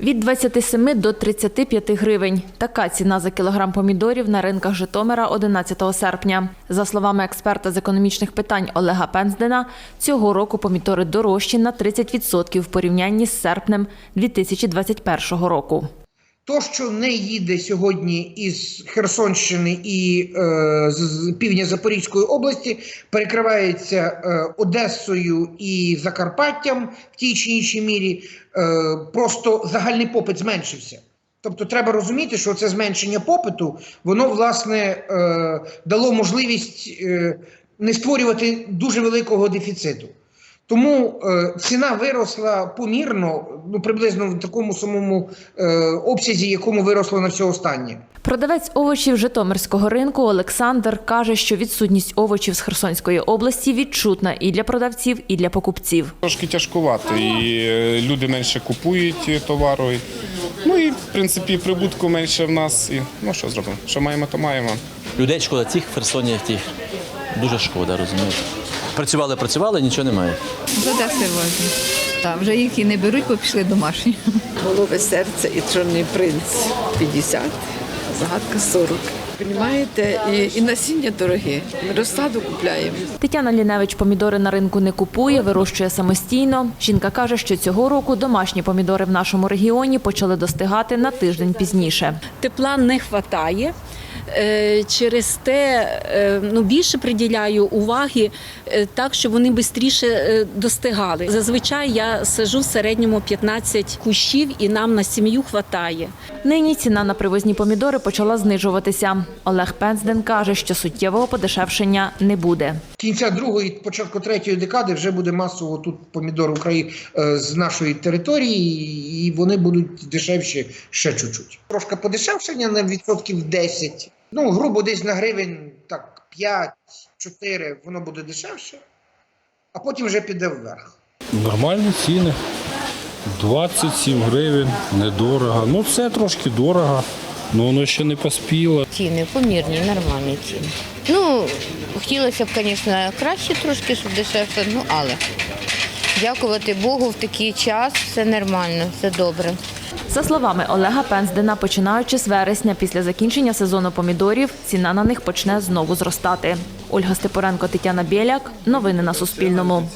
Від 27 до 35 гривень. Така ціна за кілограм помідорів на ринках Житомира 11 серпня. За словами експерта з економічних питань Олега Пенздена, цього року помідори дорожчі на 30% в порівнянні з серпнем 2021 року. То, що не їде сьогодні із Херсонщини і е, з, півдня Запорізької області, перекривається е, Одесою і Закарпаттям в тій чи іншій мірі, е, просто загальний попит зменшився. Тобто треба розуміти, що це зменшення попиту, воно власне е, дало можливість е, не створювати дуже великого дефіциту. Тому е, ціна виросла помірно, ну приблизно в такому самому е, обсязі, якому виросло на все останнє. Продавець овочів Житомирського ринку Олександр каже, що відсутність овочів з Херсонської області відчутна і для продавців, і для покупців. Трошки тяжкувато, і е, люди менше купують товару. Ну і в принципі прибутку менше в нас. І ну що зробимо? Що маємо, то маємо. Людей шкода цих в Херсоні, тих. Дуже шкода, розумієте. Працювали, працювали, нічого немає. З Одеси возимо. Так, вже їх і не беруть, бо пішли домашні. Голове серця і чорний принц 50, загадка 40. Понімаєте, і, і насіння дороге. Ми розсаду купляємо. Тетяна Ліневич помідори на ринку не купує, вирощує самостійно. Жінка каже, що цього року домашні помідори в нашому регіоні почали достигати на тиждень пізніше. тепла не вистачає. Е, Через те е, ну, більше приділяю уваги е, так, щоб вони швидше достигали. Зазвичай я сажу в середньому 15 кущів і нам на сім'ю вистачає. Нині ціна на привозні помідори почала знижуватися. Олег Пензден каже, що суттєвого подешевшення не буде. Кінця другої, початку третьої декади вже буде масово тут помідор України з нашої території, і вони будуть дешевші ще чуть-чуть. Трошки подешевшення на відсотків 10. Ну, грубо десь на гривень так 5-4 воно буде дешевше, а потім вже піде вверх. Нормальні ціни. 27 гривень, недорого. Ну, це трошки дорого, але воно ще не поспіло. Ціни помірні, нормальні ціни. Ну, хотілося б, звісно, краще трошки, щоб дешевше, ну але дякувати Богу, в такий час все нормально, все добре. За словами Олега Пенздена, починаючи з вересня після закінчення сезону помідорів, ціна на них почне знову зростати. Ольга Степоренко, Тетяна Біляк. Новини на Суспільному.